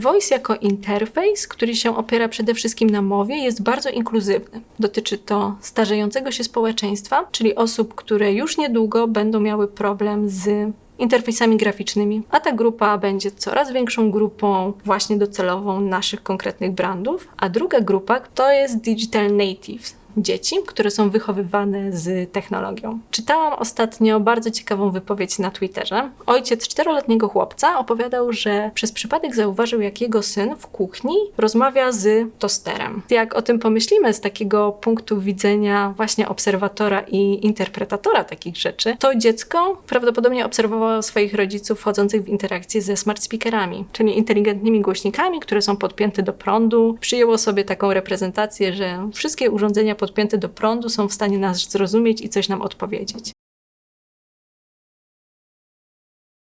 Voice jako interfejs, który się opiera przede wszystkim na mowie, jest bardzo inkluzywny. Dotyczy to starzejącego się społeczeństwa, czyli osób, które już niedługo będą miały problem z interfejsami graficznymi, a ta grupa będzie coraz większą grupą właśnie docelową naszych konkretnych brandów. A druga grupa to jest digital natives. Dzieci, które są wychowywane z technologią. Czytałam ostatnio bardzo ciekawą wypowiedź na Twitterze. Ojciec czteroletniego chłopca opowiadał, że przez przypadek zauważył, jak jego syn w kuchni rozmawia z tosterem. Jak o tym pomyślimy z takiego punktu widzenia właśnie obserwatora i interpretatora takich rzeczy, to dziecko prawdopodobnie obserwowało swoich rodziców wchodzących w interakcję ze smart speakerami, czyli inteligentnymi głośnikami, które są podpięte do prądu. Przyjęło sobie taką reprezentację, że wszystkie urządzenia podpięte do prądu są w stanie nas zrozumieć i coś nam odpowiedzieć.